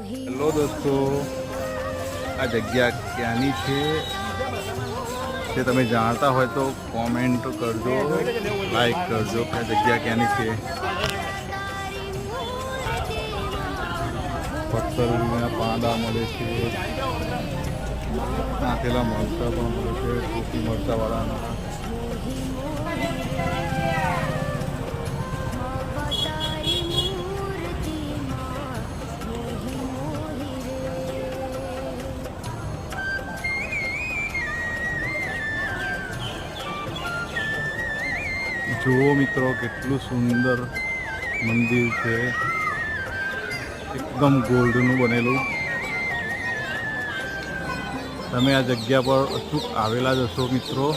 Hello દોસ્તો, આ જગ્યા ક્યાંની છે? તે તમે જાણતા હોય તો કોમેન્ટ કરજો લાઈક કરજો કે જગ્યા ક્યાંની છે. પથ્થરના પાંદા મળે છે, નાખેલા મરચા પણ મળે છે મરચાવાળાના. જુઓ મિત્રો, કેટલું સુંદર મંદિર છે. એકદમ ગોલ્ડનું બનેલું. તમે આ જગ્યા પર અચૂક આવેલા જ હશો મિત્રો.